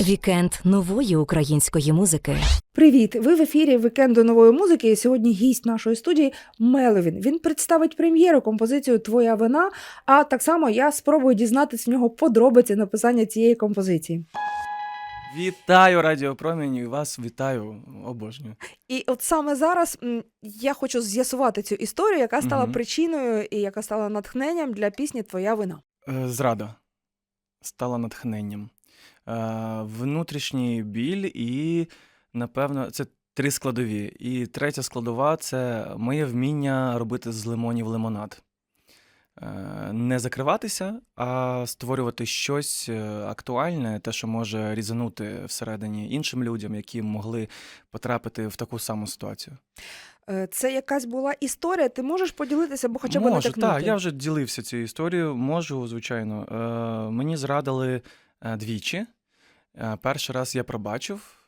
Вікенд нової української музики. Привіт! Ви в ефірі Вікенду нової музики. І сьогодні гість нашої студії Меловін. Він представить прем'єру композицію Твоя вина. А так само я спробую дізнатися в нього подробиці написання цієї композиції. Вітаю радіопромінь і вас вітаю, обожнюю. І от саме зараз я хочу з'ясувати цю історію, яка стала Мгм. причиною і яка стала натхненням для пісні Твоя вина. Е, Зрада стала натхненням. Е, Внутрішній біль, і, напевно, це три складові. І третя складова це моє вміння робити з лимонів лимонад. Е, Не закриватися, а створювати щось е, актуальне, те, що може різанути всередині іншим людям, які могли потрапити в таку саму ситуацію. Е, Це якась була історія. Ти можеш поділитися, бо хоча б Можу, так, я вже ділився цією історією. Можу, звичайно. Е, мені зрадили двічі. Перший раз я пробачив.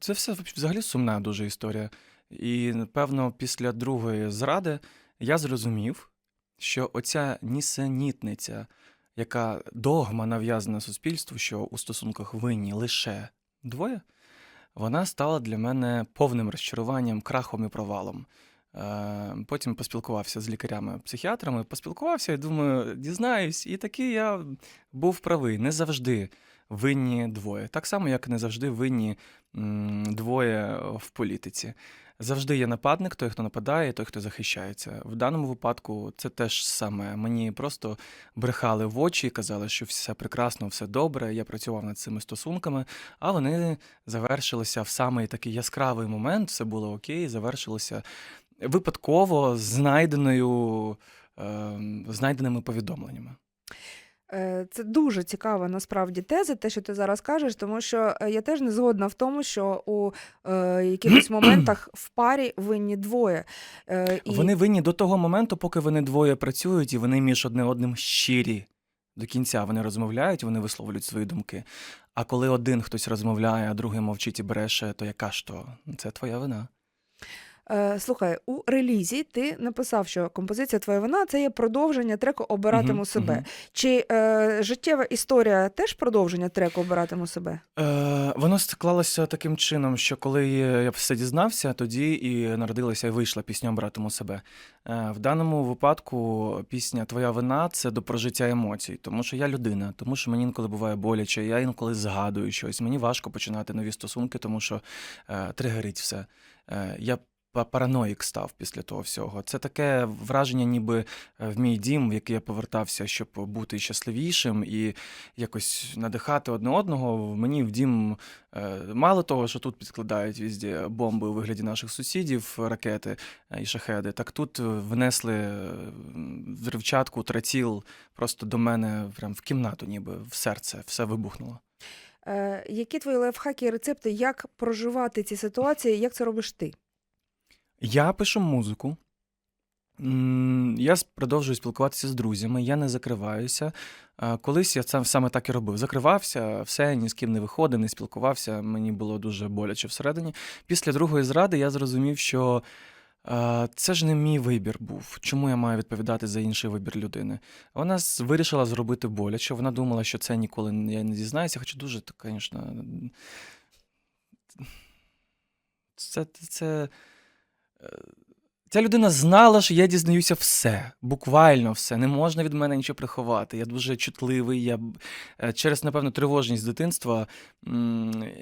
Це все взагалі сумна дуже історія. І, напевно, після другої зради я зрозумів, що оця нісенітниця, яка догма нав'язана суспільству, що у стосунках винні лише двоє, вона стала для мене повним розчаруванням, крахом і провалом. Е, Потім поспілкувався з лікарями-психіатрами, поспілкувався і думаю, дізнаюсь, і таки я був правий. Не завжди винні двоє. Так само, як не завжди винні двоє в політиці. Завжди є нападник, той, хто нападає, той, хто захищається. В даному випадку це теж саме. Мені просто брехали в очі, казали, що все прекрасно, все добре. Я працював над цими стосунками, а вони завершилися в самий такий яскравий момент. Все було окей, завершилося випадково знайденою, е, знайденими повідомленнями. Е, Це дуже цікава насправді теза, те, що ти зараз кажеш, тому що е, я теж не згодна в тому, що у е, якихось моментах в парі винні двоє. Е, і... Вони винні до того моменту, поки вони двоє працюють, і вони між одне одним щирі. До кінця вони розмовляють, вони висловлюють свої думки. А коли один хтось розмовляє, а другий мовчить і бреше, то яка ж то? Це твоя вина. Е, Слухай, у релізі ти написав, що композиція Твоя вина це є продовження треку Обиратиму Мгм, себе. мгм. Чи е, життєва історія теж продовження треку Обиратиму себе? Е, воно склалося таким чином, що коли я все дізнався, тоді і народилася і вийшла пісня «Братиму себе. Е, в даному випадку пісня Твоя вина це до прожиття емоцій, тому що я людина, тому що мені інколи буває боляче, я інколи згадую щось. Мені важко починати нові стосунки, тому що е, тригерить все. Е, я Параноїк став після того всього. Це таке враження, ніби е, в мій дім, в який я повертався, щоб бути щасливішим і якось надихати одне одного. Мені в дім е, мало того, що тут підкладають візді бомби у вигляді наших сусідів, ракети е, і шахеди, так тут внесли взривчатку, траціл просто до мене прям в кімнату, ніби в серце, все вибухнуло. Які твої лайфхаки і рецепти, як проживати ці ситуації, як це робиш ти? Я пишу музику. Я продовжую спілкуватися з друзями, я не закриваюся. Колись я сам саме так і робив. Закривався, все, ні з ким не виходив, не спілкувався. Мені було дуже боляче всередині. Після другої зради я зрозумів, що це ж не мій вибір був. Чому я маю відповідати за інший вибір людини? Вона вирішила зробити боляче. Вона думала, що це ніколи я не дізнаюся, хоча дуже, звісно. Це, це, Ця людина знала, що я дізнаюся все, буквально все. Не можна від мене нічого приховати. Я дуже чутливий. Я е, через, напевно, тривожність дитинства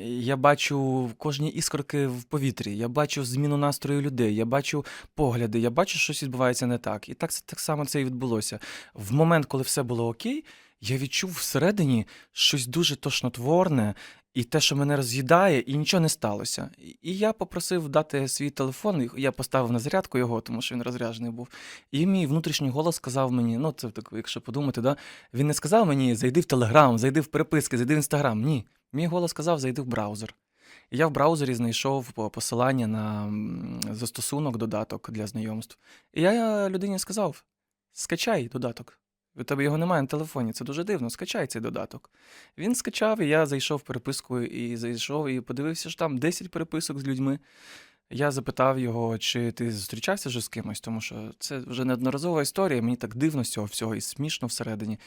я бачу кожні іскорки в повітрі. Я бачу зміну настрою людей, я бачу погляди, я бачу, що щось відбувається не так. І так, так само це і відбулося. В момент, коли все було окей, я відчув всередині щось дуже тошнотворне, і те, що мене роз'їдає, і нічого не сталося. І- я попросив дати свій телефон, я поставив на зарядку його, тому що він розряджений був. І мій внутрішній голос сказав мені: ну, це так, якщо подумати, да? він не сказав мені, зайди в Телеграм, зайди в переписки, зайди в Інстаграм. Ні. Мій голос сказав, зайди в браузер. І я в браузері знайшов посилання на застосунок, додаток для знайомств. І я людині сказав: скачай додаток. У тебе його немає на телефоні. Це дуже дивно. Скачай цей додаток. Він скачав, і я зайшов переписку і зайшов, і подивився, що там 10 переписок з людьми. Я запитав його, чи ти зустрічався вже з кимось, тому що це вже неодноразова історія. Мені так дивно з цього всього і смішно всередині.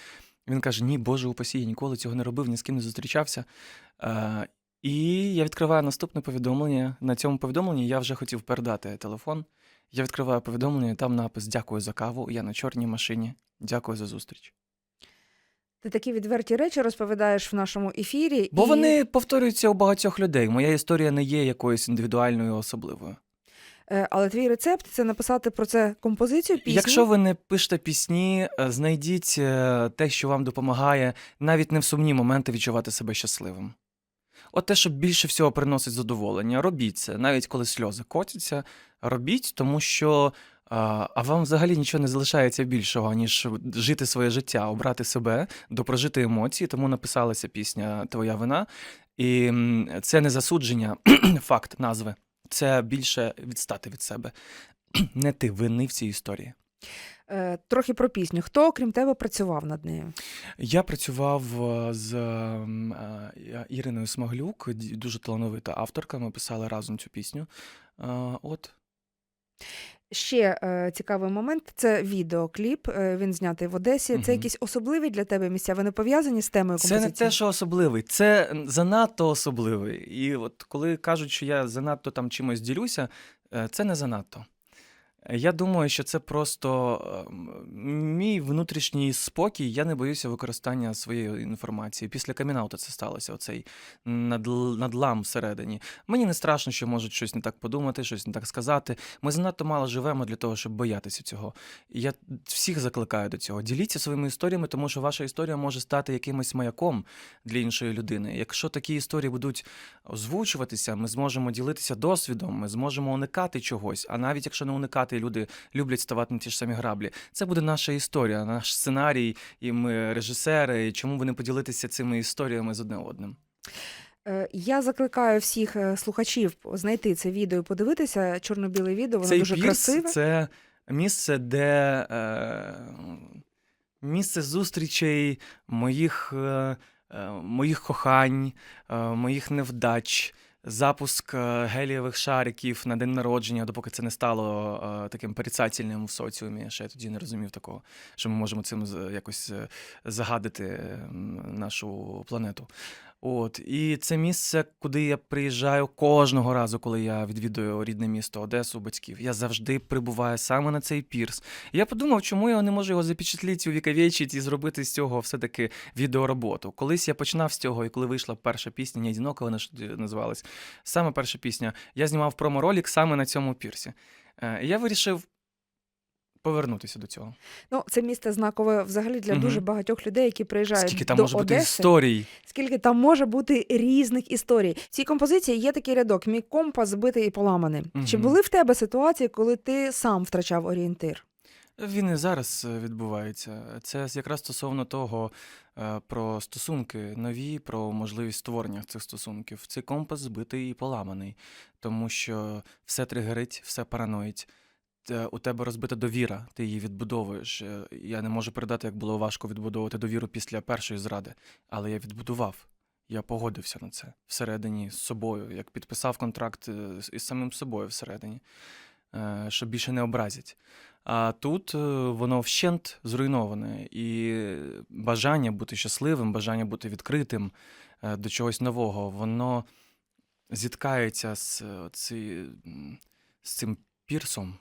Він каже: Ні, Боже, упасі, я ніколи цього не робив, ні з ким не зустрічався. Е, і я відкриваю наступне повідомлення. На цьому повідомленні я вже хотів передати телефон. Я відкриваю повідомлення, і там напис Дякую за каву. Я на чорній машині. Дякую за зустріч. Ти такі відверті речі розповідаєш в нашому ефірі. Бо і... вони повторюються у багатьох людей. Моя історія не є якоюсь індивідуальною особливою. Е, Але твій рецепт це написати про це композицію пісню. Якщо ви не пишете пісні, е, знайдіть е, те, що вам допомагає, навіть не в сумні моменти відчувати себе щасливим. От те, що більше всього приносить задоволення, робіть це, навіть коли сльози котяться, робіть, тому що а, а вам взагалі нічого не залишається більшого, ніж жити своє життя, обрати себе, допрожити емоції, тому написалася пісня Твоя вина. І це не засудження, факт назви. Це більше відстати від себе. Не ти винний в цій історії. Е, Трохи про пісню. Хто, крім тебе, працював над нею? Я працював е, з е, Іриною Смаглюк, дуже талановита авторка. Ми писали разом цю пісню. Е, От Ще е, цікавий момент це відеокліп. Е, він знятий в Одесі. Це якісь особливі для тебе місця. Вони пов'язані з темою це не те, що особливий, це занадто особливий. І от коли кажуть, що я занадто там чимось ділюся, е, це не занадто. Я думаю, що це просто ем, мій внутрішній спокій. Я не боюся використання своєї інформації. Після камінауту це сталося, оцей надлам всередині. Мені не страшно, що можуть щось не так подумати, щось не так сказати. Ми занадто мало живемо для того, щоб боятися цього. Я всіх закликаю до цього. Діліться своїми історіями, тому що ваша історія може стати якимось маяком для іншої людини. Якщо такі історії будуть озвучуватися, ми зможемо ділитися досвідом, ми зможемо уникати чогось. А навіть якщо не уникати, і люди люблять ставати на ті ж самі граблі. Це буде наша історія, наш сценарій, і ми режисери. І чому ви не поділитися цими історіями з одне одним? Е, Я закликаю всіх е, слухачів знайти це відео і подивитися. Чорно-біле відео, воно Цей дуже пірс красиве. це місце, де е, місце зустрічей моїх, е, е, моїх кохань, моїх невдач. Запуск е, гелієвих шариків на день народження, допоки це не стало е, таким порицательним в соціумі. Ще я тоді не розумів такого, що ми можемо цим якось е, загадити нашу планету. От і це місце, куди я приїжджаю кожного разу, коли я відвідую рідне місто Одесу, батьків. Я завжди прибуваю саме на цей пірс. І я подумав, чому я не можу його запечатліти, увіковічити і зробити з цього все-таки відеороботу. Колись я починав з цього, і коли вийшла перша пісня, не одинока вона ж називалась. Саме перша пісня. Я знімав промо-ролик саме на цьому пірсі. Е, я вирішив повернутися до цього. Ну, це місце знакове взагалі для Мгм. дуже багатьох людей, які приїжджають Скільки там до може бути Одеси. історій. Скільки там може бути різних історій. В цій композиції є такий рядок: мій компас збитий і поламаний. Чи були в тебе ситуації, коли ти сам втрачав орієнтир? Він і зараз е, відбувається. Це якраз стосовно того е, про стосунки нові, про можливість створення цих стосунків. Цей компас збитий і поламаний, тому що все тригерить, все параноїть. Те- У тебе розбита довіра, ти її відбудовуєш. Е, Я не можу передати, як було важко відбудовувати довіру після першої зради, але я відбудував. Я погодився на це всередині з собою, як підписав контракт е, із самим собою всередині, е, що більше не образять. А тут е, воно вщент зруйноване, і бажання бути щасливим, бажання бути відкритим е, до чогось нового, воно зіткається з, е, ці, з цим пірсом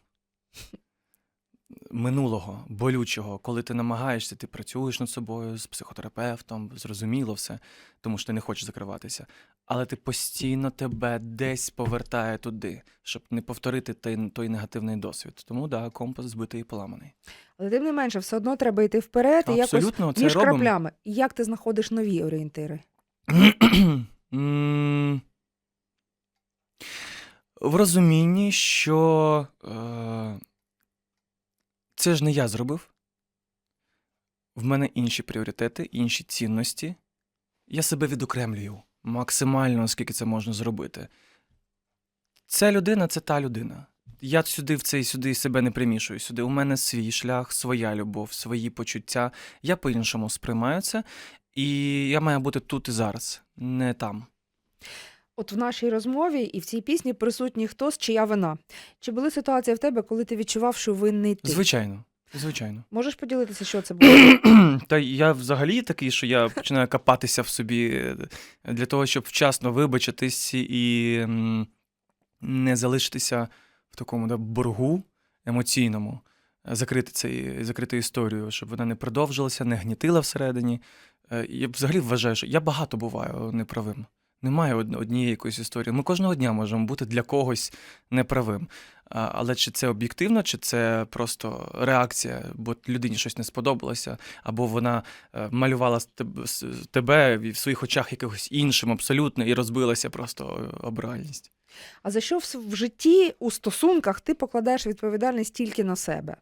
минулого, болючого, коли ти намагаєшся, ти працюєш над собою з психотерапевтом, зрозуміло все, тому що ти не хочеш закриватися. Але ти постійно тебе десь повертає туди, щоб не повторити той, той негативний досвід. Тому да, компас збитий і поламаний. Але тим не менше, все одно треба йти вперед і якось Абсолютно, це між робимо. краплями. Як ти знаходиш нові орієнтири? В розумінні, що е, це ж не я зробив. В мене інші пріоритети, інші цінності. Я себе відокремлюю максимально, наскільки це можна зробити. Ця людина це та людина. Я сюди в цей сюди себе не примішую. Сюди у мене свій шлях, своя любов, свої почуття. Я по-іншому сприймаю це, і я маю бути тут і зараз, не там. От в нашій розмові і в цій пісні присутній хтось, чия вина. Чи були ситуації в тебе, коли ти відчував, що винний ти? Звичайно. Звичайно. Можеш поділитися, що це було? Та я взагалі такий, що я починаю копатися в собі е, для того, щоб вчасно вибачитись і не залишитися в такому да, боргу емоційному, е, закрити цей, закрити історію, щоб вона не продовжилася, не гнітила всередині. Е, Я взагалі вважаю, що я багато буваю неправим. Немає однієї якоїсь історії. Ми кожного дня можемо бути для когось неправим. Але чи це об'єктивно, чи це просто реакція, бо людині щось не сподобалося, або вона е, малювала тебе в своїх очах якихось іншим абсолютно і розбилася просто об реальність. А за що в житті у стосунках ти покладаєш відповідальність тільки на себе?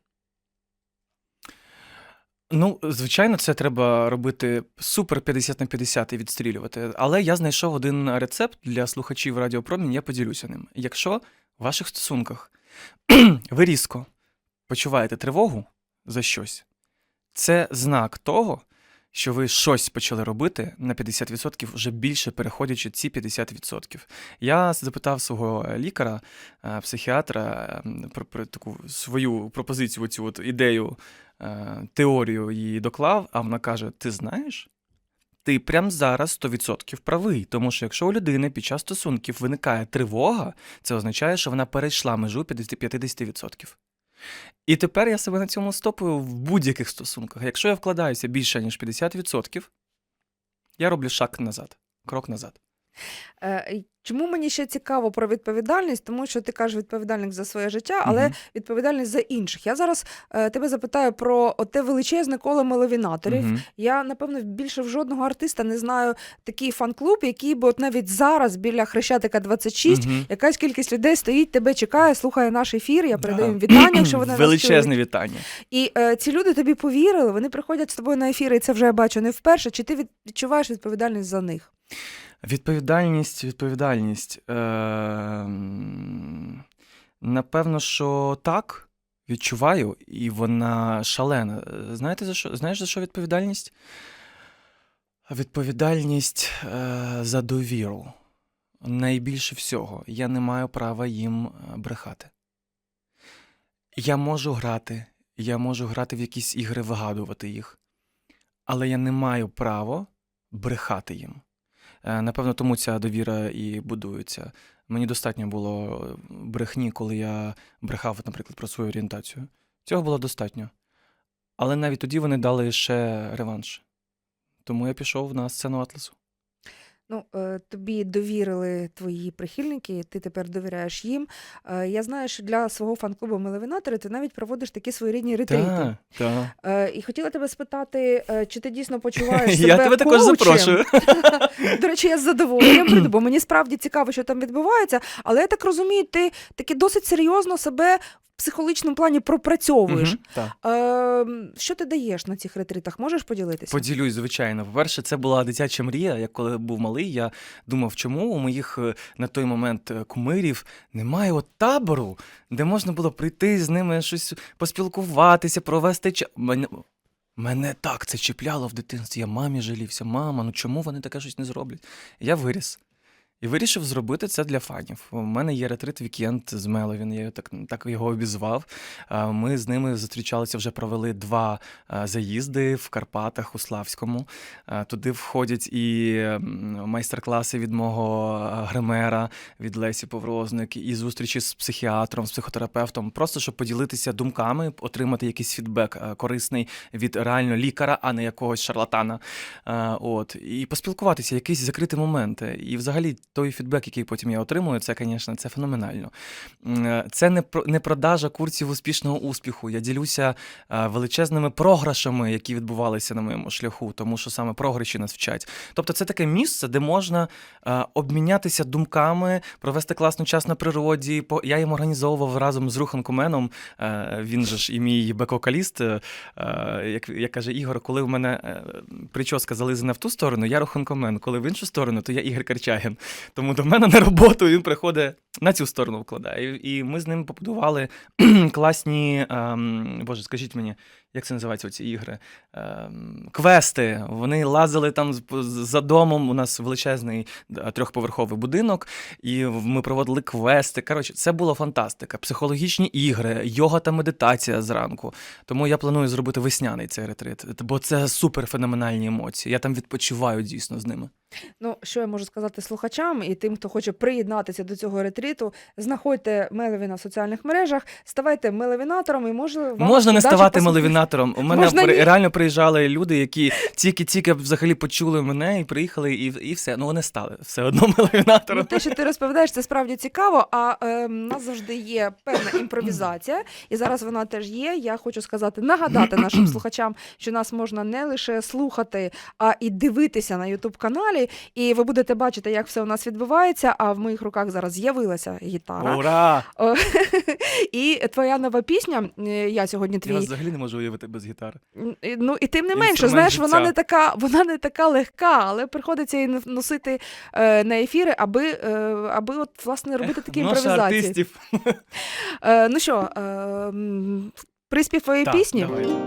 Ну, звичайно, це треба робити супер 50 на 50 і відстрілювати. Але я знайшов один рецепт для слухачів Радіопромінь, я поділюся ним. Якщо в ваших стосунках ви різко почуваєте тривогу за щось, це знак того, що ви щось почали робити на 50%, вже більше переходячи ці 50%. Я запитав свого лікаря, е, психіатра про, таку свою пропозицію, цю от ідею, е, теорію її доклав, а вона каже: Ти знаєш? Ти прямо зараз 100% правий, тому що якщо у людини під час стосунків виникає тривога, це означає, що вона перейшла межу 50 50%. І тепер я себе на цьому стопую в будь-яких стосунках. Якщо я вкладаюся більше, ніж 50%, я роблю шаг назад, крок назад. Е, Чому мені ще цікаво про відповідальність? Тому що ти кажеш відповідальність за своє життя, але Мгм. відповідальність за інших. Я зараз е, тебе запитаю про те величезне коло меловінаторів. Мгм. Я, напевно, більше в жодного артиста не знаю такий фан-клуб, який би от навіть зараз біля Хрещатика 26 Мгм. якась кількість людей стоїть, тебе чекає, слухає наш ефір. Я передаю їм вітання, якщо вони Величезне вітання. І е, ці люди тобі повірили, вони приходять з тобою на ефіри, і це вже я бачу не вперше. Чи ти відчуваєш відповідальність за них? Відповідальність, відповідальність. Е, напевно, що так, відчуваю, і вона шалена. Знаєте, за що? Знаєш, за що відповідальність? Відповідальність е, за довіру. Найбільше всього, я не маю права їм е, брехати. Я можу грати, я можу грати в якісь ігри, вигадувати їх, але я не маю права брехати їм. Е, Напевно, тому ця довіра і будується. Мені достатньо було е, брехні, коли я брехав, наприклад, про свою орієнтацію. Цього було достатньо. Але навіть тоді вони дали ще реванш. Тому я пішов на сцену Атласу. Ну, е, тобі довірили твої прихильники, ти тепер довіряєш їм. Я знаю, що для свого фан-клубу Мелевінатори ти навіть проводиш такі своєрідні ретріти. Так, так. Е, і хотіла тебе спитати, чи ти дійсно почуваєш себе Я тебе також запрошую. Речі, я з задоволенням прийду, бо мені справді цікаво, що там відбувається. Але я так розумію, ти таки досить серйозно себе в психологічному плані пропрацьовуєш. Так. Е, що ти даєш на цих ретритах? Можеш поділитися? Поділюсь, звичайно. По-перше, це була дитяча мрія. Я коли був малий, я думав, чому у моїх е, на той момент е, кумирів немає от табору, де можна було прийти з ними щось поспілкуватися, провести час. Мене, так це чіпляло в дитинстві. Я мамі жалівся, мама, ну чому вони таке щось не зроблять? Я виріс. І вирішив зробити це для фанів. У мене є ретрит вікенд з Меловін, я так, так його обізвав. Ми з ними зустрічалися, вже провели два заїзди в Карпатах у Славському. Туди входять і майстер-класи від мого гримера, від Лесі Поврозник, і зустрічі з психіатром, з психотерапевтом, просто щоб поділитися думками, отримати якийсь фідбек корисний від реально лікаря, а не якогось шарлатана. От, і поспілкуватися, якісь закриті моменти. І взагалі той фідбек, який потім я отримую, це, звісно, це феноменально. Е, Це не про не продажа курсів успішного успіху. Я ділюся е, величезними програшами, які відбувалися на моєму шляху, тому що саме програші нас вчать. Тобто, це таке місце, де можна е, обмінятися думками, провести класний час на природі. Я їм організовував разом з Рухом Коменом. е, Він же ж і мій бек-вокаліст, е, як, як каже Ігор, коли в мене прическа зализана в ту сторону, я Рухан Комен. Коли в іншу сторону, то я Ігор Карчагін. Тому до мене на роботу він приходить на цю сторону вкладає. І, ми з ним побудували класні, ем, боже, скажіть мені, як це називаються ці ігри? Ем, квести. Вони лазили там за домом. У нас величезний е, трьохповерховий будинок, і ми проводили квести. Коротше, це була фантастика. Психологічні ігри, йога та медитація зранку. Тому я планую зробити весняний цей ретрит, бо це супер феноменальні емоції. Я там відпочиваю дійсно з ними. Ну, що я можу сказати слухачам і тим, хто хоче приєднатися до цього ретріту, знаходьте Мелевіна в соціальних мережах, ставайте мелевінатором і може вам Можна не ставати посміхнеться. Мелевінатором. У мене Можна при- ні. реально приїжджали люди, які тільки-тільки взагалі почули мене і приїхали, і, і все. Ну вони стали все одно Ну, те, що ти розповідаєш, це справді цікаво. А е, нас завжди є певна імпровізація, і зараз вона теж є. Я хочу сказати, нагадати нашим слухачам, що нас можна не лише слухати, а і дивитися на Ютуб каналі. І ви будете бачити, як все у нас відбувається. А в моїх руках зараз з'явилася гітара. Ура! О, І твоя нова пісня. е, Я сьогодні Я твій. взагалі не можу уявити без гітари. Ну і тим не менше, знаєш, вона не така, вона не така легка, але приходиться її носити е, на ефіри, аби, е, аби от власне робити такі Ех, імпровізації. артистів. Е, ну що, е, приспів твоєї Так, пісні? Давай, давай.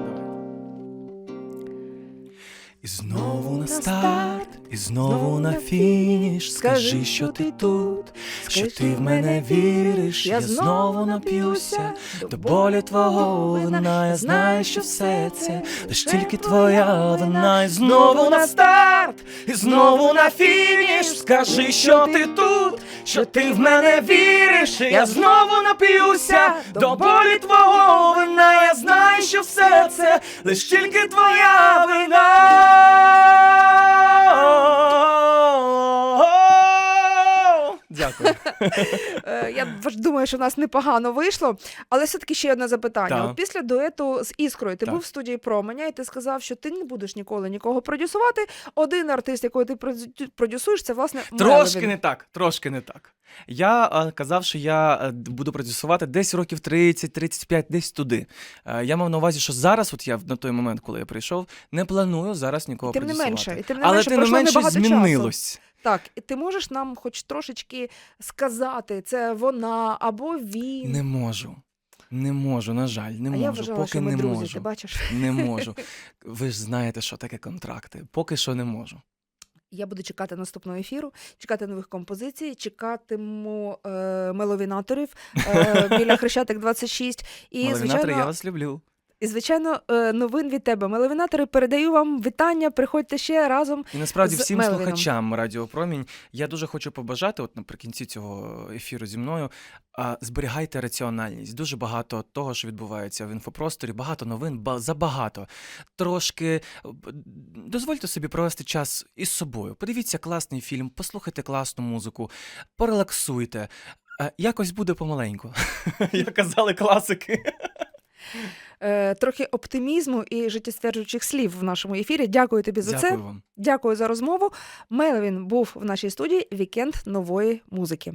І знову на старт, і знову на фініш. Скажи, що ти тут, що ти в мене віриш. Я знову нап'юся до болі твого вина. Я знаю, що все це лиш тільки твоя вина. І знову на старт, і знову на фініш. Скажи, що ти тут, що ти в мене віриш. Я знову нап'юся до болі твого вина. Я знаю, що все це лиш тільки твоя вина. Я думаю, що в нас непогано вийшло. Але все-таки ще одне запитання. От після дуету з Іскрою ти був в студії Променя, і ти сказав, що ти не будеш ніколи нікого продюсувати. Один артист, якого ти продю- продюсуєш, це власне Трошки не так, трошки не так. Я казав, що я е, буду продюсувати десь років 30-35, десь туди. Е, я мав на увазі, що зараз, от я на той момент, коли я прийшов, не планую зараз нікого І тим не менше, і тим не Але менше, тим не менше небагато часу. Так, ти можеш нам хоч трошечки сказати, це вона або він. Не можу. Не можу, на жаль, не а можу. я вважала, поки що ми не друзі, можу. ти бачиш? Не можу. Ви ж знаєте, що таке контракти. Поки що не можу. Я буду чекати наступного ефіру, чекати нових композицій, чекатиму е, меловінаторів е, біля Хрещатик 26. І, Маловінатори, звичайно, я вас люблю. І, звичайно, е, новин від тебе. Меловінатори, передаю вам вітання. Приходьте ще разом. І насправді з всім Мелвіном. слухачам Радіо Промінь я дуже хочу побажати, от наприкінці цього ефіру зі мною. А, зберігайте раціональність. Дуже багато того, що відбувається в інфопросторі, багато новин, ба- забагато. Трошки е, дозвольте собі провести час із собою. Подивіться класний фільм, послухайте класну музику, порелаксуйте. Е, Якось буде помаленьку. Як казали класики. Е, трохи оптимізму і життєстверджуючих слів в нашому ефірі. Дякую тобі за це. Дякую вам. Дякую за розмову. Мелвін був в нашій студії Вікенд нової музики.